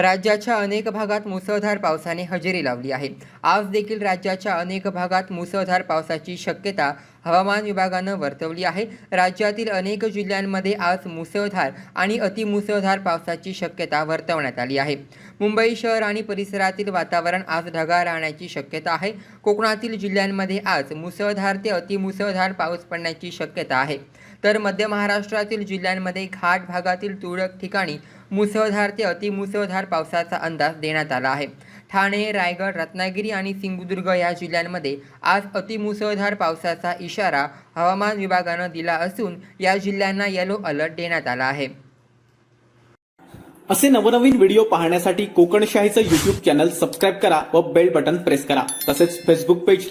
राज्याच्या अनेक भागात मुसळधार पावसाने हजेरी लावली आहे. आज देखील राज्याच्या अनेक भागात मुसळधार पावसाची शक्यता हवामान विभागानं वर्तवली आहे. राज्यातील अनेक जिल्ह्यांमध्ये आज मुसळधार आणि अतिमुसळधार पावसाची शक्यता वर्तवण्यात आली आहे. मुंबई शहर आणि परिसरातील वातावरण आज ढगाळ राहण्याची शक्यता आहे. कोकणातील जिल्ह्यांमध्ये आज मुसळधार ते अतिमुसळधार पाऊस पडण्याची शक्यता आहे. तर मध्य महाराष्ट्रातील जिल्ह्यांमध्ये घाट भागातील तुरळक ठिकाणी मुसळधार ते अतिमुसळधार पावसाचा अंदाज देण्यात आला आहे. ठाणे रायगड रत्नागिरी आणि सिंधुदुर्ग या जिल्ह्यांमध्ये आज अतिमुसळधार पावसाचा इशारा हवामान विभागानं दिला असून या जिल्ह्यांना येलो अलर्ट देण्यात आला आहे. असे नवनवीन व्हिडिओ पाहण्यासाठी कोकणशाहीचं युट्यूब चॅनल सबस्क्राईब करा व बेल बटन प्रेस करा. तसेच फेसबुक पेज